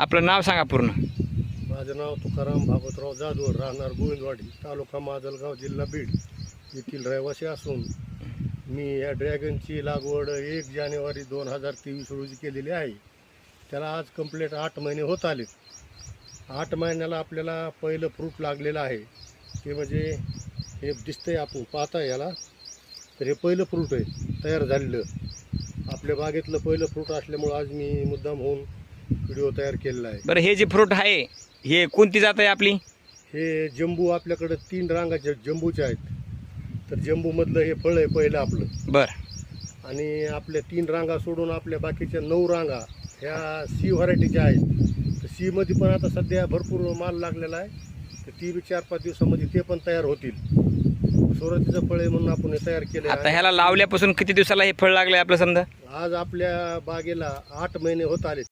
आपलं नाव सांगा पूर्ण. माझं नाव तुकाराम भागवतराव जाधवड राहणार गोविंदवाडी तालुका माजलगाव जिल्हा बीड येथील रहिवासी असून मी या ड्रॅगनची लागवड एक जानेवारी दोन हजार तेवीस रोजी केलेली आहे. त्याला आज कंप्लीट आठ महिने होत आलेत. आठ महिन्याला आपल्याला पहिलं फ्रूट लागलेलं आहे. ते म्हणजे हे दिसतंय आपण पाहता याला. तर हे पहिलं फ्रूट आहे तयार झालेलं. आपल्या बागेतलं पहिलं फ्रूट असल्यामुळं आज मी मुद्दाम होऊन व्हिडिओ तयार केलेला आहे. बरं हे जे फ्रूट आहे हे कोणती जात आहे आपली? हे जंबू आपल्याकडे तीन रांगाचे जंबूचे आहेत. तर जंबूमधलं हे फळ आहे पहिलं आपलं. बरं. आणि आपल्या तीन रांगा सोडून आपल्या बाकीच्या नऊ रांगा ह्या सी व्हरायटीच्या आहेत. तर सीमध्ये पण आता सध्या भरपूर माल लागलेला आहे. तर ती बी चार पाच दिवसामध्ये ते पण तयार होतील. सुरुवातीचं फळ आहे म्हणून आपण हे तयार केले आता ह्याला लावल्यापासून किती दिवसाला हे फळ लागलंय आपलं समजा? आज आपल्या बागेला आठ महिने होत आले